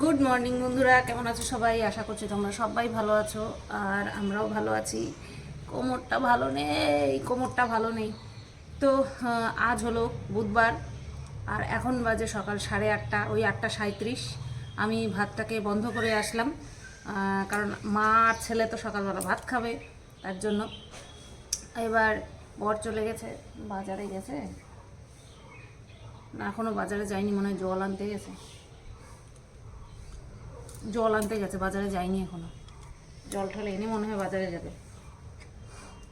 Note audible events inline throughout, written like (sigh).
Good morning বন্ধুরা। কেমন আছো সবাই? আশা করছি তোমরা সবাই ভালো আছো, আর আমরাও ভালো আছি। কোমরটা ভালো নেই, কোমরটা ভালো নেই। তো আজ হলো বুধবার, আর এখন বাজে সকাল সাড়ে আটটা, ওই আটটা সাঁত্রিশ আমি ভাতটাকে বন্ধ করে আসলাম কারণ মা আর ছেলে তো সকালবেলা ভাত খাবে, তার জন্য। এবার বর চলে গেছে, বাজারে গেছে। না এখনও বাজারে যায়নি, মনে হয় জল আনতে গেছে। জল আনতে গেছে, বাজারে যায়নি এখনও। জল টল এনে মনে হয় বাজারে যাবে।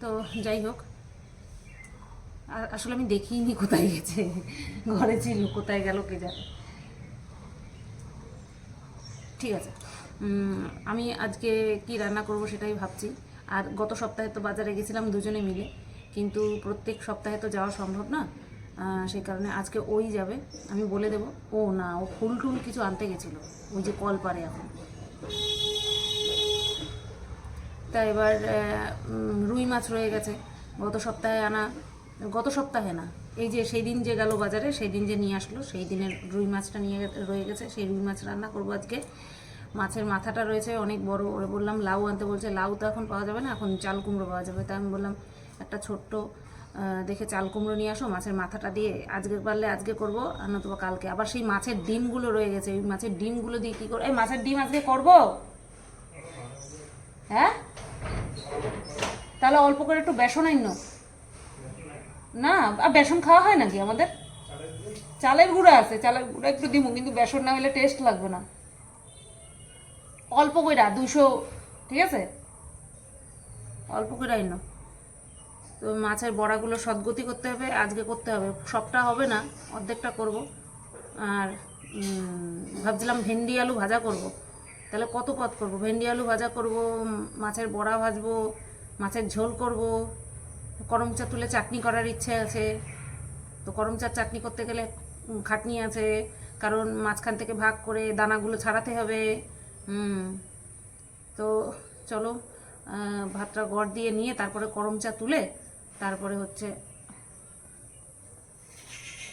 তো যাই হোক, আর আসলে আমি দেখিনি কোথায় গেছে, ঘরে ছিল কোথায় গেল কে যাবে ঠিক আছে আমি আজকে কি রান্না করব সেটাই ভাবছি। আর গত সপ্তাহে তো বাজারে গেছিলাম দুজনে মিলে, কিন্তু প্রত্যেক সপ্তাহে তো যাওয়া সম্ভব না। সেই কারণে আজকে ওই যাবে। আমি বলে দেব, ও না, ও ফুল টুল কিছু আনতে গেছিল, ওই যে কল পারে এখন। তা এবার রুই মাছ রয়ে গেছে। গত সপ্তাহে আনা, গত সপ্তাহে না, এই যে সেই দিন যে গেল বাজারে সেই দিন যে নিয়ে আসলো, সেই দিনের রুই মাছটা নিয়ে রয়ে গেছে। সেই রুই মাছ রান্না করব আজকে। মাছের মাথাটা রয়েছে অনেক বড়, ওরে বললাম লাউ আনতে বলছে, লাউ তো এখন পাওয়া যাবে না, এখন চাল কুমড়ো পাওয়া যাবে। তাই আমি বললাম, একটা ছোট্ট দেখে চাল কুমড়ো নিয়ে আসো, মাছের মাথাটা দিয়ে আজকে পারলে আজকে করব, আর নতুবা কালকে। আবার সেই মাছের ডিমগুলো রয়ে গেছে, ওই মাছের ডিমগুলো দিয়ে কী করব? এই মাছের ডিম আজকে করব? হ্যাঁ? তাহলে অল্প করে একটু বেসন আইন না, আর বেসন খাওয়া হয় নাকি আমাদের? চালের গুঁড়া আছে, চালের গুঁড়া একটু দিব কিন্তু বেসন না হলে টেস্ট লাগবে না। অল্প কইরা দুশো ঠিক আছে? অল্প কইরা আইন তো মাছের বড়াগুলো সদ্গতি করতে হবে, আজকে করতে হবে। সবটা হবে না, অর্ধেকটা করব। আর ভাবছিলাম ভেন্ডি আলু ভাজা করব। তাহলে কত পদ করব? ভেন্ডি আলু ভাজা করব, মাছের বড়া ভাজবো, মাছের ঝোল করব। করম চা তুলে চাটনি করার ইচ্ছে আছে। তো করম চার চাটনি করতে গেলে খাটনি আছে। কারণ মাঝখান থেকে ভাগ করে দানাগুলো ছাড়াতে হবে। তো চলো ভাতটা গড় দিয়ে নিয়ে তারপরে করম চা তুলে তারপরে হচ্ছে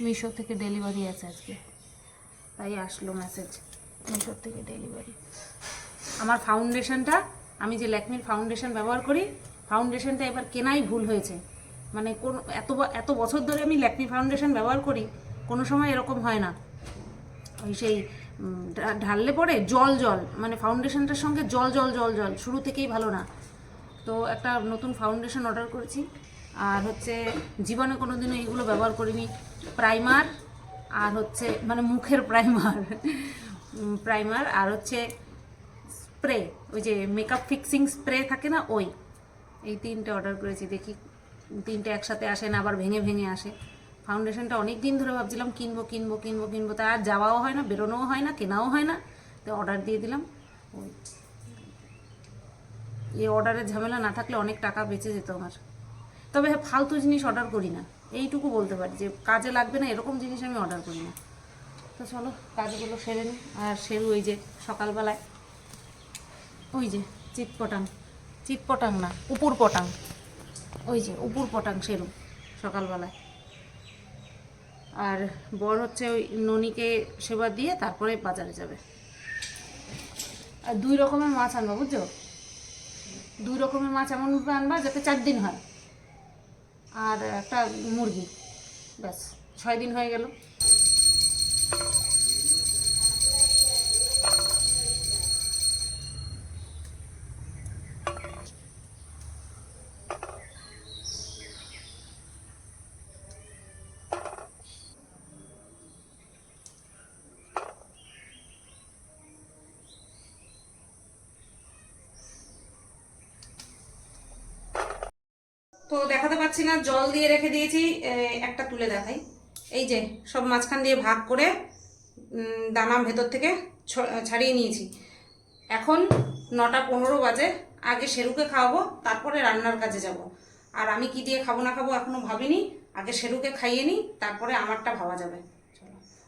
মিশো থেকে ডেলিভারি আছে আজকে। তাই আসলো মেসেজ মিশোর থেকে ডেলিভারি। আমার ফাউন্ডেশনটা আমি যে ল্যাকমির ফাউন্ডেশন ব্যবহার করি ফাউন্ডেশনটা এবার কেনাই ভুল হয়েছে। মানে কোন, এত এত বছর ধরে আমি ল্যাকমি ফাউন্ডেশন ব্যবহার করি, কোনো সময় এরকম হয় না। ওই সেই ঢাললে পরে জল জল মানে ফাউন্ডেশনটার সঙ্গে জল জল জল জল, শুরু থেকেই ভালো না। তো একটা নতুন ফাউন্ডেশন অর্ডার করেছি। আর হচ্ছে জীবনে কোনো দিনও এইগুলো ব্যবহার করিনি। প্রাইমার আর হচ্ছে মানে মুখের প্রাইমার। প্রাইমার আর হচ্ছে স্প্রে, ওই যে মেকআপ ফিক্সিং স্প্রে থাকে না, ওই। এই তিনটে অর্ডার করেছি, দেখি তিনটে একসাথে আসে না, আবার ভেঙে ভেঙে আসে। ফাউন্ডেশনটা অনেক দিন ধরে ভাবছিলাম, কিনবো কিনবো কিনবো কিনবো, তা আর যাওয়াও হয় না, বেরোনোও হয় না, কেনাও হয় না। তো অর্ডার দিয়ে দিলাম। ওই। এই অর্ডারের ঝামেলা না থাকলে অনেক টাকা বেঁচে যেত আমার। তবে হ্যাঁ ফালতু জিনিস অর্ডার করি না। এইটুকু বলতে পারি যে কাজে লাগবে না, এরকম জিনিস আমি অর্ডার করি না। তো চলো, কাজগুলো সেরে নিই। আর সেরু ওই যে সকালবেলায়, ওই যে চিৎপটাং চিৎপটাং না, উপুর পটাং। ওই যে উপুর পটাং সেরু সকালবেলায়। আর বর হচ্ছে ওই ননিকে সেবা দিয়ে তারপরে বাজারে যাবে। আর দুই রকমের মাছ আনবা, বুঝছ? দুই রকমের মাছ এমনভাবে আনবা যাতে চার দিন হয়। আর একটা মুরগি। ব্যাস ছয় দিন হয়ে গেল। তো দেখাতে পাচ্ছি না, জল দিয়ে রেখে দিয়েছি একটা তুলে দেখাই। এই যে, সব মাঝখান দিয়ে ভাগ করে দানা ভেতর থেকে ছাড়িয়ে নিয়েছি। এখন নটা পনেরো বাজে, আগে সেরুকে খাওয়াবো, তারপরে রান্নার কাজে যাব। আর আমি কি দিয়ে খাব না খাব এখনও ভাবিনি, আগে সেরুকে খাইয়ে নিই, তারপরে আমারটা ভাবা যাবে।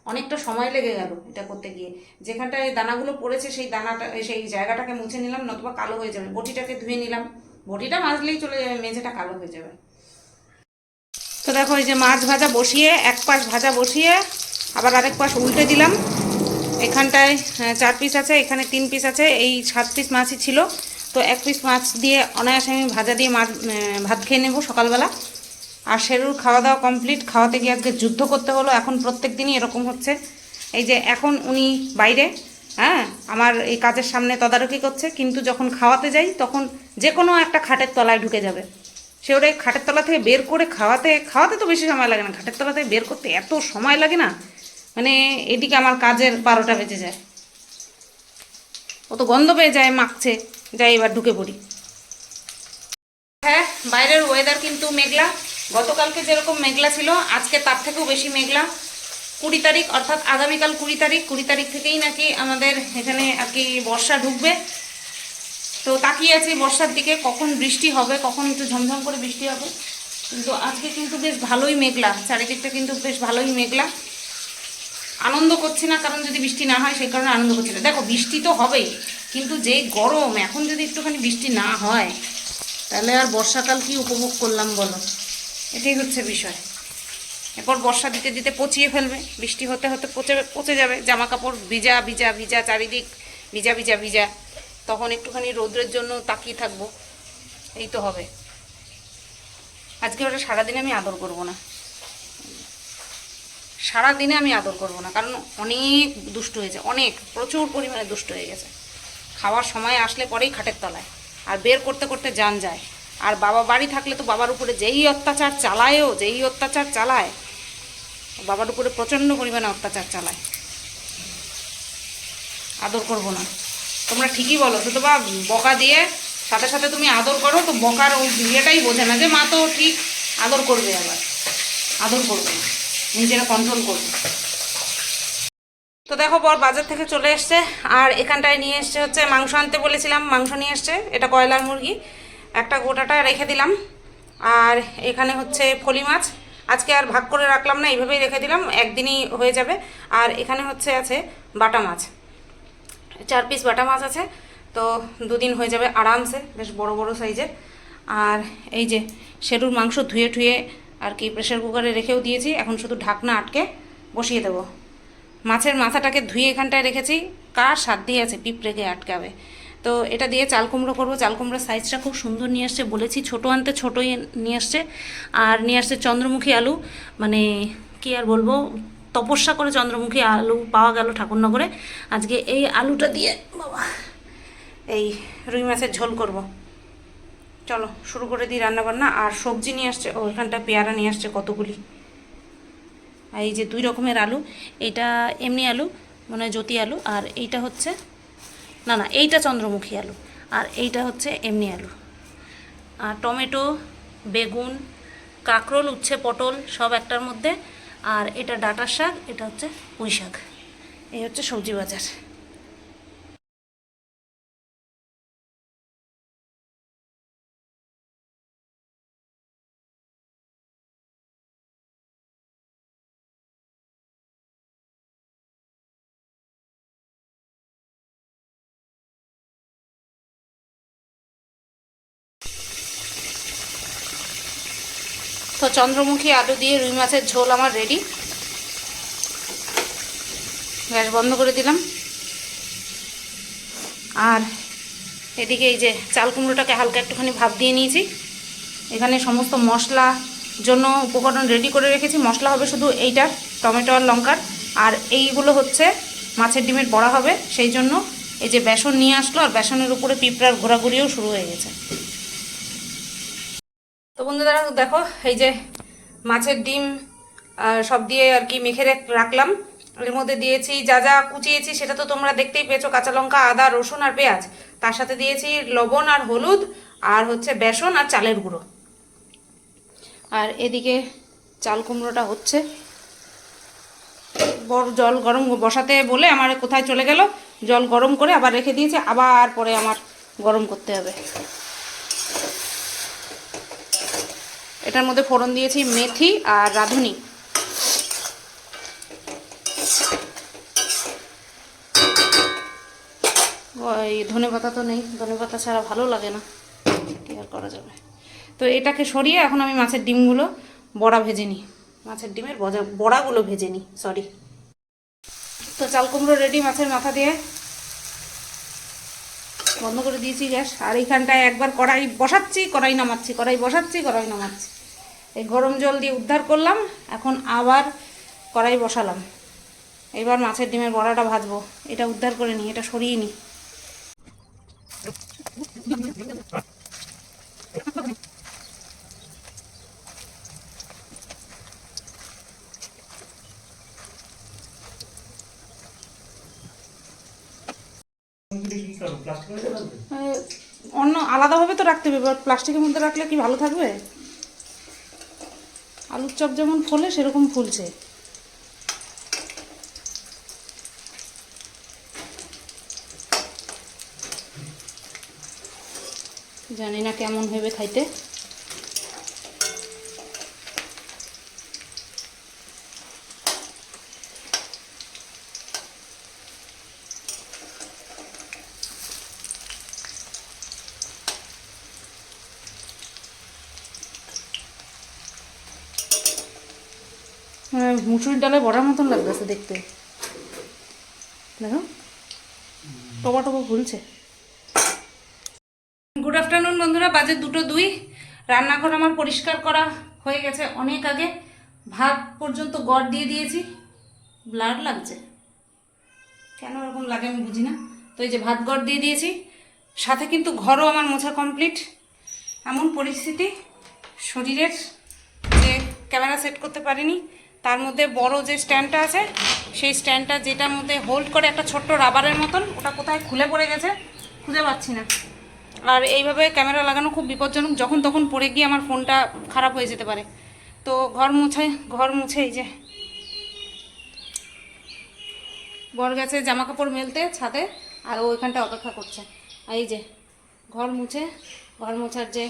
অনেকটা সময় লেগে গেল এটা করতে গিয়ে। যেখানটায় দানাগুলো পড়েছে, সেই দানাটা, সেই জায়গাটাকে মুছে নিলাম, নতুবা কালো হয়ে যাবে। বটিটাকে ধুয়ে নিলাম। বটিটা মাজলেই চলে যাবে, মেঝেটা কালো হয়ে যাবে। তো দেখো, এই যে মাছ ভাজা বসিয়ে, এক পাশ ভাজা বসিয়ে, আবার আরেক পাশ উল্টে দিলাম। এখানটায় চার পিস আছে, এখানে তিন পিস আছে, এই সাত পিস মাছই ছিল। তো এক পিস মাছ দিয়ে অনায়াসে আমি ভাজা দিয়ে মাছ ভাত খেয়ে নেব সকালবেলা। আর শেরুর খাওয়া দাওয়া কমপ্লিট খাওয়াতে গিয়ে আজকে যুদ্ধ করতে হলো, এখন প্রত্যেক দিনই এরকম হচ্ছে। এই যে এখন উনি বাইরে হ্যাঁ আমার এই কাজের সামনে তদারকি করছে, কিন্তু যখন খাওয়াতে যাই, তখন যে কোনো একটা খাটের তলায় ঢুকে যাবে। সে ওটা খাটের তলা থেকে বের করে খাওয়াতে খাওয়াতে তো বেশি সময় লাগে না, খাটের তলা থেকে বের করতে এত সময় লাগে না মানে এদিকে আমার কাজের বারোটা বেজে যায়। ও তো গন্ধ পেয়ে যায়, মাখছে, যাই এবার ঢুকে পড়ি। হ্যাঁ বাইরের ওয়েদার কিন্তু মেঘলা। গতকালকে যেরকম মেঘলা ছিল, আজকে তার থেকেও বেশি মেঘলা। কুড়ি তারিখ, অর্থাৎ আগামীকাল কুড়ি তারিখ কুড়ি তারিখ থেকেই নাকি আমাদের এখানে আর কি বর্ষা ঢুকবে। তো তাকিয়ে আছি বর্ষার দিকে, কখন বৃষ্টি হবে, কখন একটু ঝমঝম করে বৃষ্টি হবে। কিন্তু আজকে কিন্তু বেশ ভালোই মেঘলা, চারিদিকটা কিন্তু বেশ ভালোই মেঘলা। আনন্দ করছি না, কারণ যদি বৃষ্টি না হয়, সেই কারণে আনন্দ করছি না। দেখো, বৃষ্টি তো হবেই, কিন্তু যেই গরম, এখন যদি একটুখানি বৃষ্টি না হয়, তাহলে আর বর্ষাকাল কি উপভোগ করলাম বলো? এটাই হচ্ছে বিষয়। এরপর বর্ষা দিতে দিতে পচিয়ে ফেলবে। বৃষ্টি হতে হতে পচে পচে যাবে। জামা কাপড় ভিজা ভিজা ভিজা, চারিদিক ভিজা ভিজা ভিজা। তখন একটুখানি রৌদ্রের জন্য তাকিয়ে থাকব। এই তো হবে। আজকে ওটা সারাদিন আমি আদর করব না। সারাদিনে আমি আদর করব না। কারণ অনেক দুষ্ট হয়েছে অনেক, প্রচুর পরিমাণে দুষ্ট হয়ে গেছে। খাওয়ার সময় আসলে পরেই খাটের তলায়। আর বের করতে করতে যান যায়। আর বাবা বাড়ি থাকলে তো বাবার উপরে যেই অত্যাচার চালায়ও, যেই অত্যাচার চালায়, বাবার উপরে প্রচণ্ড পরিমাণে অত্যাচার চালায়। আদর করব না। তোমরা ঠিকই বলো তো বা বকা দিয়ে, সাথে সাথে তুমি আদর করো, তো বকার ওই ইয়েটাই বোঝে না যে মা তো ঠিক আদর করবে আবার। আদর করবে নিজেরা কন্ট্রোল করবে। তো দেখো, বর বাজার থেকে চলে এসছে, আর এখানটায় নিয়ে এসছে হচ্ছে মাংস আনতে বলেছিলাম, মাংস নিয়ে এসছে, এটা কয়লার মুরগি? একটা গোটাটা রেখে দিলাম। আর এখানে হচ্ছে ফলি মাছ। আজকে আর ভাগ করে রাখলাম না, এইভাবেই রেখে দিলাম। একদিনই হয়ে যাবে। আর এখানে হচ্ছে আছে বাটা মাছ। চার পিস বাটা মাছ আছে। তো দুদিন হয়ে যাবে আরামসে, বেশ বড় বড় সাইজের। আর এই যে সেরুর মাংস ধুয়ে ঠুয়ে আর কি প্রেশার কুকারে রেখেও দিয়েছি, এখন শুধু ঢাকনা আটকে বসিয়ে দেবো। মাছের মাথাটাকে ধুয়ে এখানটায় রেখেছি। কার দিয়ে আছে পিঁপড়েকে আটকাবে। তো এটা দিয়ে চাল কুমড়ো করব। চাল কুমড়োর সাইজটা খুব সুন্দর নিয়ে আসছে। বলেছি ছোটো আনতে ছোটোই নিয়ে আসছে। আর নিয়ে আসছে চন্দ্রমুখী আলু। মানে কি আর বলব, তপস্যা করে চন্দ্রমুখী আলু পাওয়া গেল ঠাকুরনগরে। আজকে এই আলুটা দিয়ে বাবা, এই রুই মাছের ঝোল করব। চলো, শুরু করে দিই রান্নাবান্না। আর সবজি নিয়ে আসছে, ও এখানটা পেয়ারা নিয়ে আসছে কতগুলি। এই যে দুই রকমের আলু এইটা এমনি আলু মানে জ্যোতি আলু। আর এইটা হচ্ছে না না, এইটা চন্দ্রমুখী আলু, আর এইটা হচ্ছে এমনি আলু। আর টমেটো, বেগুন, কাঁকরোল, উচ্ছে, পটল সব একটার মধ্যে, আর এটা ডাটার শাক, এটা হচ্ছে পুঁই শাক। এই হচ্ছে সবজি বাজার। চন্দ্রমুখী আলু দিয়ে রুই মাছের ঝোল আমার রেডি গ্যাস বন্ধ করে দিলাম। আর এদিকে এই যে চাল কুমড়োটাকে হালকা একটুখানি ভাব দিয়ে নিয়েছি। এখানে সমস্ত মশলা জন্য উপকরণ রেডি করে রেখেছি। মশলা হবে শুধু এইটার টমেটো আর লঙ্কার। আর এইগুলো হচ্ছে মাছের ডিমের বড়া হবে। সেই জন্য এই যে বেসন নিয়ে আসলো, আর বেসনের উপরে পিঁপড়ার ঘোরাঘুরিও শুরু হয়ে গেছে। বন্ধুরা, দেখো, এই যে মাছের ডিম সব দিয়ে আর কি মেখে রেখ- রাখলাম। এর মধ্যে দিয়েছি যা যা কুচিয়েছি, সেটা তো তোমরা দেখতেই পেয়েছ, কাঁচা লঙ্কা, আদা, রসুন আর পেঁয়াজ। তার সাথে দিয়েছি লবণ আর হলুদ, আর হচ্ছে বেসন আর চালের গুঁড়ো। আর এদিকে চাল কুমড়োটা হচ্ছে। বড় জল গরম বসাতে বলে আমার কোথায় চলে গেল, জল গরম করে আবার রেখে দিয়েছে, আবার পরে আমার গরম করতে হবে। এটার মধ্যে ফোড়ন দিয়েছি মেথি আর রাঁধুনি। ওই ধনে পাতা তো নেই, ধনে পাতা ছাড়া ভালো লাগে না। কি আর করা যাবে? তো এটাকে সরিয়ে এখন আমি মাছের ডিমগুলো বড়া ভেজে নিই। মাছের ডিমের বড়াগুলো ভেজে নিই সরি তো চাল কুমড়ো রেডি মাছের মাথা দিয়ে বন্ধ করে দিয়েছি, গ্যাস। আর এইখানটায় একবার কড়াই বসাচ্ছি, কড়াই নামাচ্ছি, কড়াই বসাচ্ছি, কড়াই নামাচ্ছি। এই গরম জল দিয়ে উদ্ধার করলাম, এখন আবার কড়াই বসালাম। এবার মাছের ডিমের বড়াটা ভাজবো। এটা উদ্ধার করে নিই, এটা সরিয়ে নিই। অন্য আলাদাভাবে তো রাখতে হবে, এবার প্লাস্টিকের মধ্যে রাখলে কি ভালো থাকবে? আলুর চপ যেমন ফোলে, সেরকম ফুলছে। জানি না কেমন হবে খাইতে মানে মুসুরির ডালে বড়ার মতন লাগতেছে দেখতে। দেখো টবা টবা ফুলছে গুড আফটারনুন বন্ধুরা, বাজে দুটো দুই। রান্নাঘর আমার পরিষ্কার করা হয়ে গেছে অনেক আগে। ভাত পর্যন্ত গড় দিয়ে দিয়েছি। ব্লাড লাগছে। কেন এরকম লাগে আমি বুঝি না। তো এই যে ভাত গড় দিয়ে দিয়েছি। সাথে কিন্তু ঘরও আমার মোছা কমপ্লিট এমন পরিস্থিতি, শরীরের যে ক্যামেরা সেট করতে পারিনি। তার মধ্যে বড় যে স্ট্যান্ডটা আছে, সেই স্ট্যান্ডটা যেটার মধ্যে হোল্ড করে একটা ছোট্ট রাবারের মতন, ওটা কোথায় খুলে পড়ে গেছে, খুঁজে পাচ্ছি না। আর এইভাবে ক্যামেরা লাগানো খুব বিপজ্জনক, যখন তখন পড়ে গিয়ে আমার ফোনটা খারাপ হয়ে যেতে পারে। তো ঘর মুছে ঘর মুছে এই যে। বর গেছে জামা কাপড় মেলতে ছাদে, আর ওইখানটা অপেক্ষা করছে। এই যে, ঘর মুছে, ঘর মোছার যে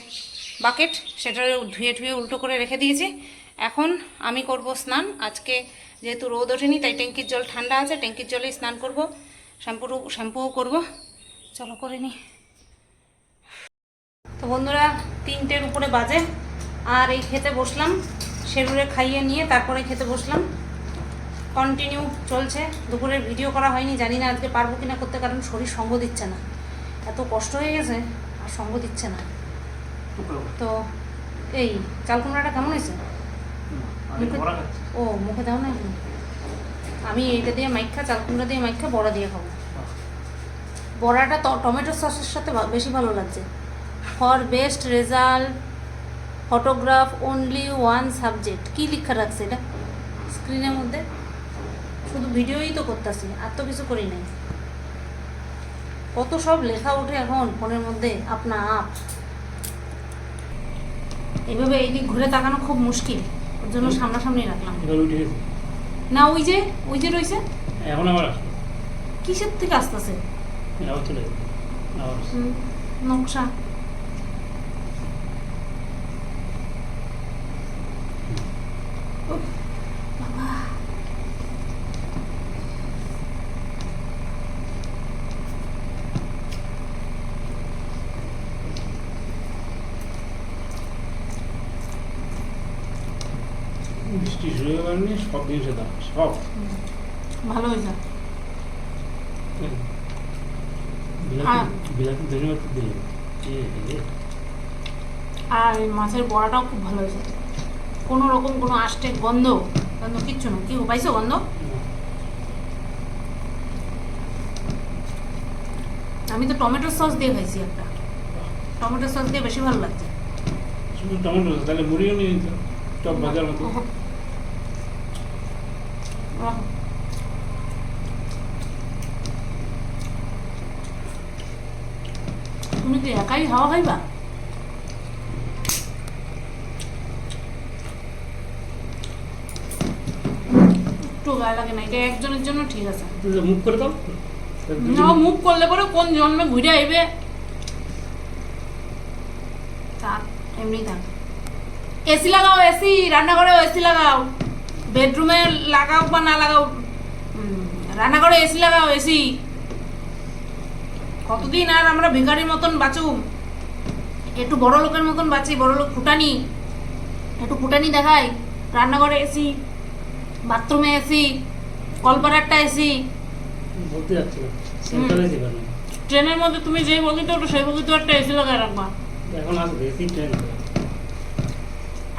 বাকেট সেটা ধুয়ে ধুয়ে উল্টো করে রেখে দিয়েছি। এখন আমি করব স্নান। আজকে যেহেতু রোদ ওঠেনি, তাই ট্যাঙ্কির জল ঠান্ডা আছে, ট্যাঙ্কির জলেই স্নান করব। শ্যাম্পু শ্যাম্পুও করব। চলো করে নি। তো বন্ধুরা, তিনটের উপরে বাজে। আর এই খেতে বসলাম শেরুরে খাইয়ে নিয়ে তারপরে খেতে বসলাম। কন্টিনিউ চলছে। দুপুরের ভিডিও করা হয়নি, জানি না আজকে পারব কিনা করতে, কারণ শরীর সঙ্গ দিচ্ছে না। এত কষ্ট হয়ে গেছে, আর সঙ্গ দিচ্ছে না। তো এই চাল কুমড়াটা কেমন হয়েছে? ও, মুখে দাও না আমি এইটা দিয়ে মাইখা, চাল কুমড়া দিয়ে মাইখা বড়া দিয়ে খাব। বড়াটা টমেটো সসের সাথে বেশি ভালো লাগছে। For best result, photograph only one subject কী লেখা রাখছে এটা? স্ক্রিনের মধ্যে? শুধু ভিডিওই তো করতেছি, আর তো কিছু করি নাই। কত সব লেখা ওঠে এখন ফোনের মধ্যে, আপনা আপ। এইভাবে এইদিক ঘুরে তাকানো খুব মুশকিল। ওর জন্য সামনাসামনি রাখলাম। না ওই যে ওই যে রয়েছে? এখন আবার কিসের থেকে আসতেছে? নকশা উফ, বাবা। সব দাম সব। ভালো হয়েছে। হ্যাঁ। বিলাতি ধন্যবাদ আর মাছের বড়াটাও খুব ভালো হয়েছে। কোনো রকম কোনো আষ্টে গন্ধ গন্ধ কিচ্ছু না। কি পাইছো গন্ধ? আমি তো টমেটো সস দিয়ে খাইছি একটা। টমেটো সস দিয়ে বেশি ভালো লাগছে। শুধু টমেটো তাহলে মুড়িও নিয়ে টপ ভাজার মতো। তুমি কি একাই হাওয়া খাইবা? একটু গায়ে লাগে না এটা একজনের জন্য ঠিক আছে। মুখ করে দাও। না মুখ করলে পরে কোন জন্মে ঘুরে আইবে? থাক এমনি থাক। এসি লাগাও এসি রান্নাঘরেও এসি লাগাও। বেডরুমে লাগাও বা না লাগাও? উম, রান্নাঘরে এসি লাগাও এসি। কতদিন আর আমরা ভিখারির মতন বাঁচুম একটু বড় লোকের মতন বাঁচি বড় লোক ফুটানি একটু ফুটানি দেখাই। রান্নাঘরে এসি বাথরুমে এসি কলপার একটা এসি ট্রেনের মধ্যে তুমি যেই বগিতে ওঠো সেই বগিতে একটা এসি লাগায় রাখবা। এখন আসবে এসি ট্রেন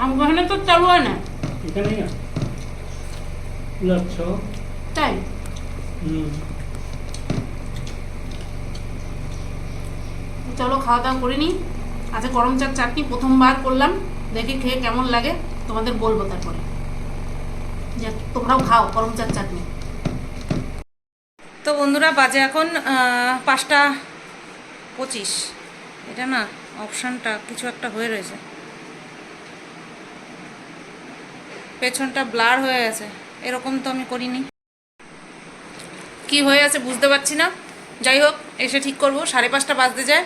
আমার এখানে তো চালু হয় না। তাই? হুম। চলো খাওয়া দাওয়া করে নিই। আজকে গরম চার চাটনি প্রথমবার করলাম। দেখি খেয়ে কেমন লাগে তোমাদের বলব তারপরে। যে তোমরাও খাও গরম চার চাটনি। তো বন্ধুরা, বাজে এখন পাঁচটা পঁচিশ। এটা না, অপশানটা কিছু একটা হয়ে রয়েছে। পেছনটা ব্লার হয়ে গেছে। এরকম তো আমি করিনি। কি হয়ে আছে বুঝতে পারছি না। যাই হোক, এসে ঠিক করব। সাড়ে পাঁচটা বাজতে যায়।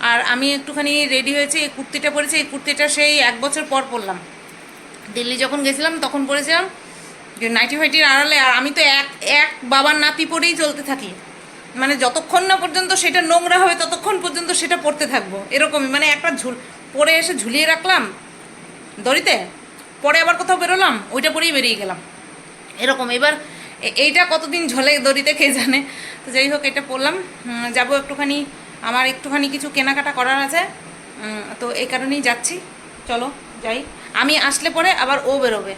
আর আমি একটুখানি রেডি হয়েছি এই কুর্তিটা পরেছি এই কুর্তিটা সেই এক বছর পর পরলাম। দিল্লি যখন গেছিলাম তখন পরেছিলাম যে নাইটি ফাইটির আড়ালে আর আমি তো এক এক বাবার নাতি পরেই চলতে থাকি। মানে যতক্ষণ না পর্যন্ত সেটা নোংরা হবে ততক্ষণ পর্যন্ত সেটা পড়তে থাকব। এরকমই মানে একটা ঝুল পরে এসে ঝুলিয়ে রাখলাম। দড়িতে পরে আবার কোথাও বেরোলাম ওইটা পরেই বেরিয়ে গেলাম। এরকম এবার এইটা কতদিন ঝোলে দড়িতে কে জানে? তো যাই হোক এটা পড়লাম উম, যাব একটুখানি আমার একটুখানি কিছু কেনাকাটা করার আছে তো এই কারণেই যাচ্ছি। চলো, যাই। আমি আসলে পরে আবার ও বেরোবে।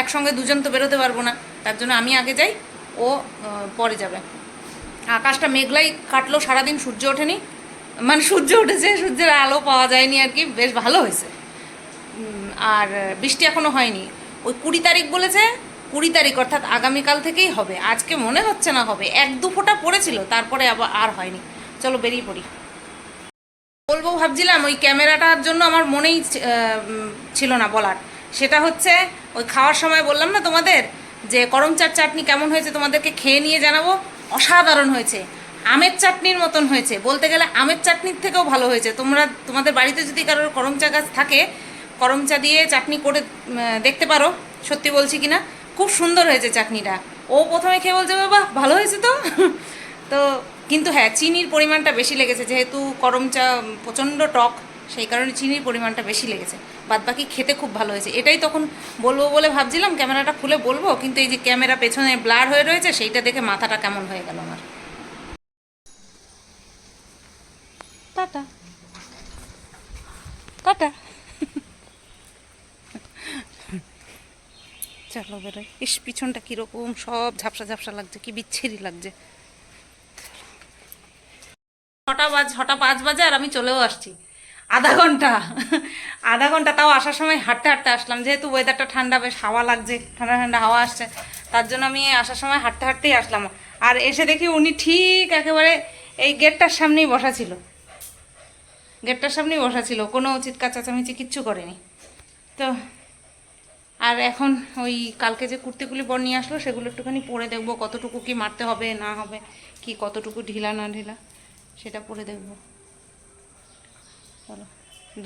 একসঙ্গে দুজন তো বেরোতে পারব না, তার জন্য আমি আগে যাই, ও পরে যাবে। আকাশটা মেঘলাই কাটলো, সারাদিন সূর্য ওঠেনি। মানে সূর্য উঠেছে, সূর্যের আলো পাওয়া যায়নি আর কি, বেশ ভালো হয়েছে। আর বৃষ্টি এখনও হয়নি। ওই কুড়ি তারিখ বলেছে, কুড়ি তারিখ অর্থাৎ আগামীকাল থেকেই হবে। আজকে মনে হচ্ছে না হবে। এক দু ফোঁটা পড়েছিল, তারপরে আবার আর হয়নি। চলো বেরিয়ে পড়ি। বলব, ভাবছিলাম ওই ক্যামেরাটার জন্য আমার মনেই ছিল না বলার। সেটা হচ্ছে, ওই খাওয়ার সময় বললাম না তোমাদের যে করম চার চাটনি কেমন হয়েছে তোমাদেরকে খেয়ে নিয়ে জানাব? অসাধারণ হয়েছে। আমের চাটনির মতন হয়েছে। বলতে গেলে আমের চাটনির থেকেও ভালো হয়েছে। তোমরা, তোমাদের বাড়িতে যদি কারোর করম চা গাছ থাকে করম চা দিয়ে চাটনি করে দেখতে পারো, সত্যি বলছি কিনা। খুব সুন্দর হয়েছে চাটনিটা। ও প্রথমে খেয়ে বলছে, বাবা, ভালো হয়েছে তো? (laughs) তো কিন্তু হ্যাঁ চিনির পরিমাণটা বেশি লেগেছে যেহেতু করম চা প্রচণ্ড টক সেই কারণে চিনির পরিমাণটা বেশি লেগেছে। বাদ বাকি খেতে খুব ভালো হয়েছে। এটাই তখন বলব বলে ভাবছিলাম ক্যামেরাটা খুলে বলব কিন্তু এই যে ক্যামেরা পেছনে ব্লার হয়ে রয়েছে সেইটা দেখে মাথাটা কেমন হয়ে গেল আমার। টাটা। টাটা। চলো বেরোয় ইস পিছনটা কীরকম সব ঝাপসা ঝাপসা লাগছে কি বিচ্ছিরি লাগছে। ছটা বাজ, ছটা পাঁচ বাজে আর আমি চলেও আসছি। আধা ঘণ্টা। আধা ঘণ্টা, তাও আসার সময় হাঁটতে হাঁটতে আসলাম। যেহেতু ওয়েদারটা ঠান্ডা, বেশ হাওয়া লাগছে, ঠান্ডা ঠান্ডা হাওয়া আসছে, তার জন্য আমি আসার সময় হাঁটতে হাঁটতেই আসলাম। আর এসে দেখি উনি ঠিক একেবারে এই গেটটার সামনেই বসা ছিল। গেটটার সামনেই বসা ছিল। কোনো চিৎকার, চেঁচামেচি কিচ্ছু করেনি। তো আর এখন ওই কালকে যে কুর্তিগুলি বর নিয়ে আসলো, সেগুলো একটুখানি পরে দেখব কতটুকু কি মারতে হবে, না হবে, কি কতটুকু ঢিলা, না ঢিলা। সেটা পরে দেখব। চলো।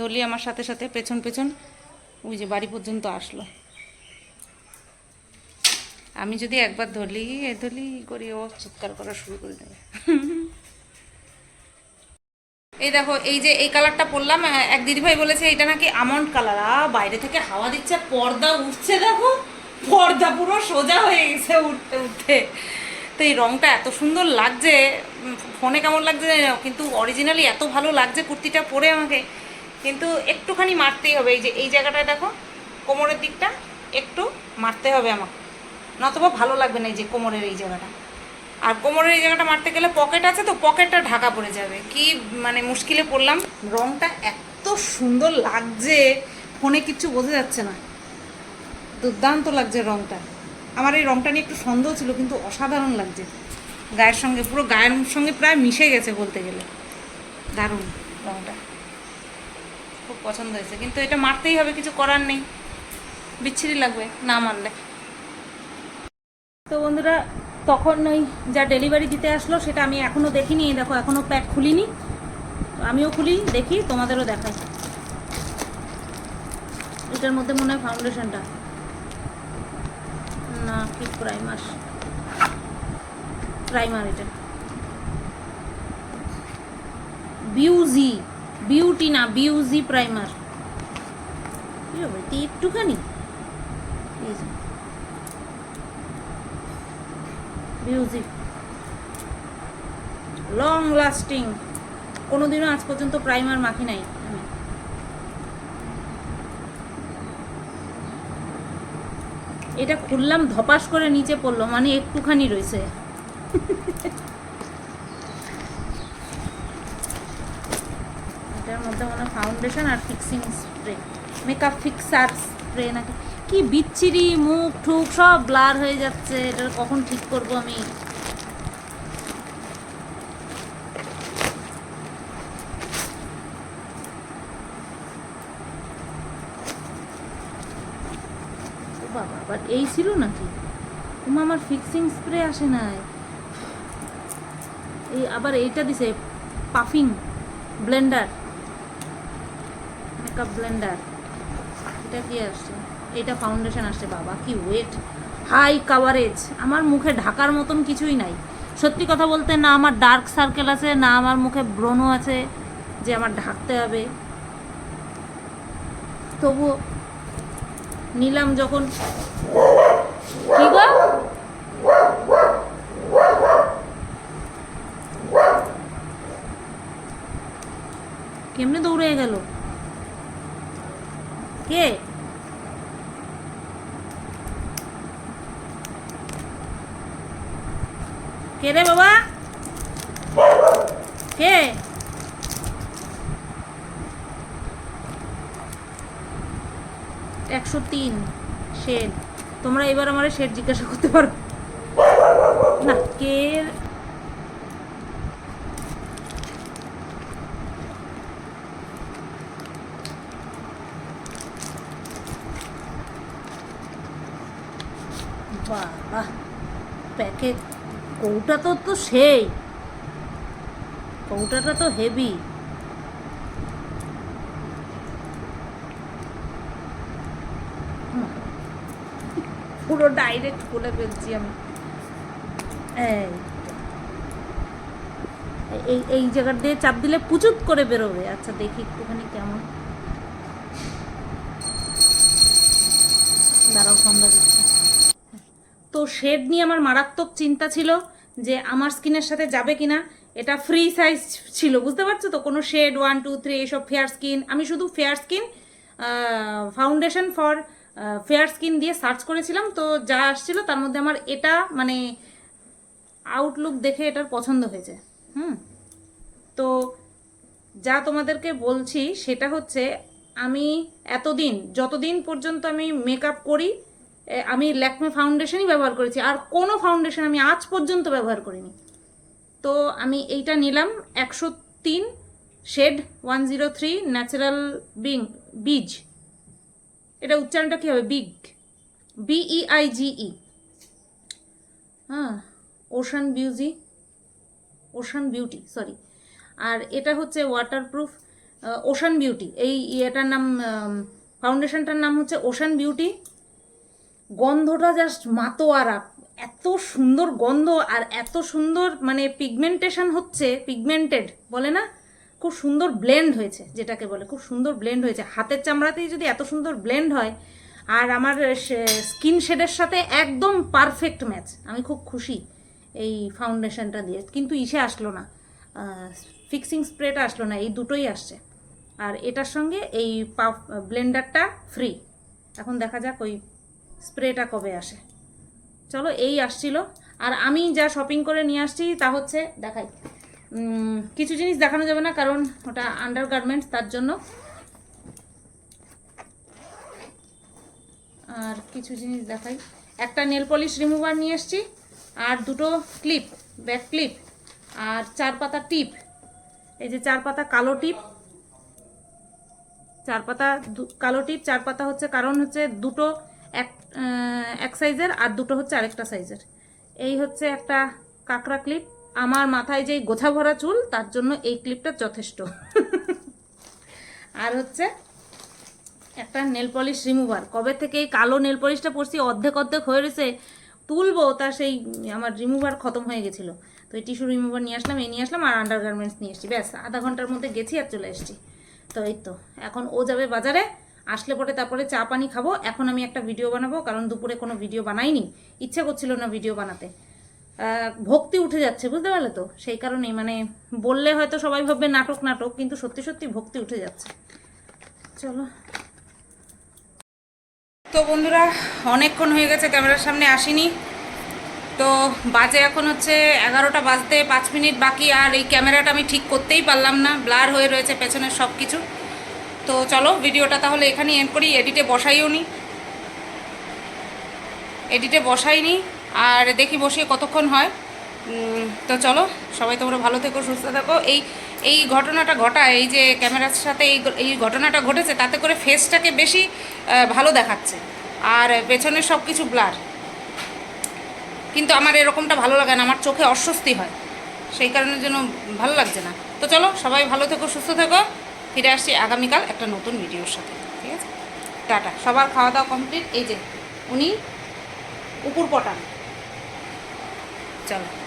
দলি আমার সাথে সাথে পেছন পেছন ওই যে বাড়ি পর্যন্ত আসলো। আমি যদি একবার ধরলি এ ধরলি করি, ও চিৎকার করা শুরু করে দেবে। এই দেখো, এই যে এই কালারটা পরলাম এক দিদিভাই বলেছে, এটা নাকি আমন্ড কালার আ, বাইরে থেকে হাওয়া দিচ্ছে, পর্দা উঠছে দেখো। পর্দা পুরো সোজা হয়ে গেছে উঠতে উঠতে। তো এই রঙটা এত সুন্দর লাগছে ফোনে কেমন লাগছে জানি না, কিন্তু অরিজিনালি এত ভালো লাগছে কুর্তিটা পরে আমাকে। কিন্তু একটুখানি মারতেই হবে এই যে এই জায়গাটায় দেখো কোমরের দিকটা একটু মারতে হবে আমাকে। নতবা ভালো লাগবে না এই যে কোমরের এই জায়গাটা। আর কোমরের এই জায়গাটা মারতে গেলে পকেট আছে তো পকেটটা ঢাকা পড়ে যাবে। কি মানে মুশকিলে পড়লাম। রংটা এত সুন্দর লাগছে ফোনে কিচ্ছু বোঝা যাচ্ছে না। দুর্দান্ত লাগছে রংটা। আমার এই রংটা নিয়ে একটু সন্দেহ ছিল, কিন্তু অসাধারণ লাগছে। গায়ের সঙ্গে, পুরো গায়ের সঙ্গে প্রায় মিশে গেছে বলতে গেলে। দারুণ রংটা। খুব পছন্দ হয়েছে, কিন্তু এটা মারতেই হবে, কিছু করার নেই। বিচ্ছিরি লাগবে, না মারলে। তো বন্ধুরা, তখন ওই যা ডেলিভারি দিতে আসলো, সেটা আমি এখনও দেখিনি দেখো এখনও প্যাক খুলিনি। আমিও খুলি, দেখি তোমাদেরও দেখাই। এটার মধ্যে মনে হয় ফাউন্ডেশনটা না, কি প্রাইমার প্রাইমার এটা। বিউজি, বিউটি না, বিউজি প্রাইমার। কি হবে একটুখানি? মিউজিক লং লাস্টিং কোনোদিনও আজ পর্যন্ত প্রাইমার মাখি নাই আমি এটা খুললাম, ধপাস করে নিচে পড়ল মানে একটুখানি রয়েছে। এটার মধ্যে মনে ফাউন্ডেশন আর fixing spray makeup fixer spray নাকি? কি বিচ্ছিরি মুখ ঠুক সব ব্লার হয়ে যাচ্ছে, এটা কখন ঠিক করব আমি ও বাবা আবার এই ছিল নাকি? তোমার আমার ফিক্সিং স্প্রে আসে নাই। এই আবার এইটা দিছে পাফিং ব্লেন্ডার মেকআপ ব্লেন্ডার এটা কি আসছে? এটা ফাউন্ডেশন আসছে, বাবা, কি ওয়েট হাই কাভারেজ আমার মুখে ঢাকার মতন কিছুই নাই। সত্যি কথা বলতে না আমার ডার্ক সার্কেল আছে, না আমার মুখে ব্রণ আছে যে আমার ঢাকতে হবে। তবুও নিলাম যখন। কি কেমনে দৌড়ে গেল? কে? কে রে বাবা কে একশো তিন শেড তোমরা এবার আমার শেড জিজ্ঞাসা করতে পারো। না কে বাহ প্যাকেট। কৌটা তো তো সেই। কৌটাটা তো হেভি। পুরো ডাইরেক্ট খুলে ফেলছি আমি। এই। এই জায়গা দিয়ে চাপ দিলে পুচুত করে বেরোবে। আচ্ছা দেখি একটুখানি কেমন। দাঁড়াও তো শেড নিয়ে আমার মারাত্মক চিন্তা ছিল যে আমার স্কিনের সাথে যাবে কিনা। এটা ফ্রি সাইজ ছিল, বুঝতে পারছ তো? কোনো শেড ওয়ান টু থ্রি এসব ফেয়ার স্কিন আমি শুধু fair skin foundation for fair skin দিয়ে সার্চ করেছিলাম, তো যা আসছিল তার মধ্যে আমার এটা মানে আউটলুক দেখে এটার পছন্দ হয়েছে। হুম? তো যা তোমাদেরকে বলছি, সেটা হচ্ছে আমি এতদিন, যতদিন পর্যন্ত আমি মেকআপ করি আমি ল্যাকমে ফাউন্ডেশনই ব্যবহার করেছি, আর কোনো ফাউন্ডেশন আমি আজ পর্যন্ত ব্যবহার করিনি। তো আমি এইটা নিলাম, একশো তিন shade one zero three natural being beige. এটা উচ্চারণটা কী হবে? বিগ। বিই জিই হ্যাঁ ওশান বিউজি ওশান বিউটি সরি আর এটা হচ্ছে ওয়াটারপ্রুফ ওশান বিউটি এই এটার নাম ফাউন্ডেশনটার নাম হচ্ছে ওশান বিউটি গন্ধটা জাস্ট মাতোয়ারা। এত সুন্দর গন্ধ আর এত সুন্দর মানে পিগমেন্টেশন হচ্ছে পিগমেন্টেড বলে না? খুব সুন্দর ব্লেন্ড হয়েছে, যেটাকে বলে, খুব সুন্দর ব্লেন্ড হয়েছে। হাতের চামড়াতেই যদি এত সুন্দর ব্লেন্ড হয়, আর আমার স্কিন শেডের সাথে একদম পারফেক্ট ম্যাচ আমি খুব খুশি এই ফাউন্ডেশনটা দিয়ে। কিন্তু ইসে আসলো না। ফিক্সিং স্প্রেটা আসলো না, এই দুটোই আসছে। আর এটার সঙ্গে এই পাফ ব্লেন্ডারটা ফ্রি এখন দেখা যাক ওই স্প্রেটা কবে আসে। চলো, এই আসছিল। আর আমি যা শপিং করে নিয়ে আসছি, তা হচ্ছে, দেখাই। কিছু জিনিস দেখানো যাবে না, কারণ ওটা আন্ডার গার্মেন্টস তার জন্য। আর কিছু জিনিস দেখাই। একটা নেল পলিশ রিমুভার নিয়ে এসছি, আর দুটো ক্লিপ ব্যাক ক্লিপ আর চার পাতা টিপ এই যে চার পাতা কালো টিপ চার পাতা কালো টিপ চার পাতা হচ্ছে কারণ হচ্ছে দুটো এক এক সাইজের আর দুটো হচ্ছে আরেকটা সাইজের এই হচ্ছে একটা কাঁকড়া ক্লিপ আমার মাথায় যেই গোছা ভরা চুল, তার জন্য এই ক্লিপটা যথেষ্ট। আর হচ্ছে একটা নেল পলিশ রিমুভার। কবে থেকে এই কালো নেল পলিশটা পরছি, অর্ধেক অর্ধেক হয়ে রয়েছে, তুলবো, তা সেই আমার রিমুভার খতম হয়ে গেছিল। তো এই টিস্যু রিমুভার নিয়ে আসলাম এই নিয়ে আসলাম, আর আন্ডার গার্মেন্টস নিয়ে এসেছি। ব্যাস, আধা ঘণ্টার মধ্যে গেছি আর চলে এসেছি। তো এই তো, এখন ও যাবে বাজারে, আসলে পরে তারপরে চা, পানি খাব। এখন আমি একটা ভিডিও বানাবো, কারণ দুপুরে কোনো ভিডিও বানাইনি। ইচ্ছে করছিল না ভিডিও বানাতে। ভক্তি উঠে যাচ্ছে, বুঝতে পারলে তো? সেই কারণেই মানে বললে হয়তো সবাই ভাববে নাটক নাটক, কিন্তু সত্যি সত্যি ভক্তি উঠে যাচ্ছে। চলো। তো বন্ধুরা, অনেকক্ষণ হয়ে গেছে, ক্যামেরার সামনে আসিনি। তো বাজে এখন হচ্ছে এগারোটা বাজতে পাঁচ মিনিট বাকি, আর এই ক্যামেরাটা আমি ঠিক করতেই পারলাম না, ব্লার হয়ে রয়েছে পেছনের সব কিছু তো চলো, ভিডিওটা তাহলে এখানেই এন্ড করি এডিটে বসাইও নি। এডিটে বসাইনি। আর দেখি বসিয়ে কতক্ষণ হয়। তো চলো, সবাই তোমরা ভালো থেকো, সুস্থ থাকো। এই এই ঘটনাটা ঘটায়, এই যে ক্যামেরার সাথে এই এই ঘটনাটা ঘটেছে, তাতে করে ফেসটাকে বেশি ভালো দেখাচ্ছে। আর পেছনের সব কিছু ব্লার কিন্তু আমার এরকমটা ভালো লাগে না, আমার চোখে অস্বস্তি হয়। সেই কারণের জন্য ভালো লাগছে না। তো চলো, সবাই ভালো থেকো, সুস্থ থেকো। ফিরে আসছি আগামীকাল একটা নতুন ভিডিওর সাথে, ঠিক আছে? টাটা। সবার খাওয়া দাওয়া কমপ্লিট এই যে, উনি উপর পটান। চলো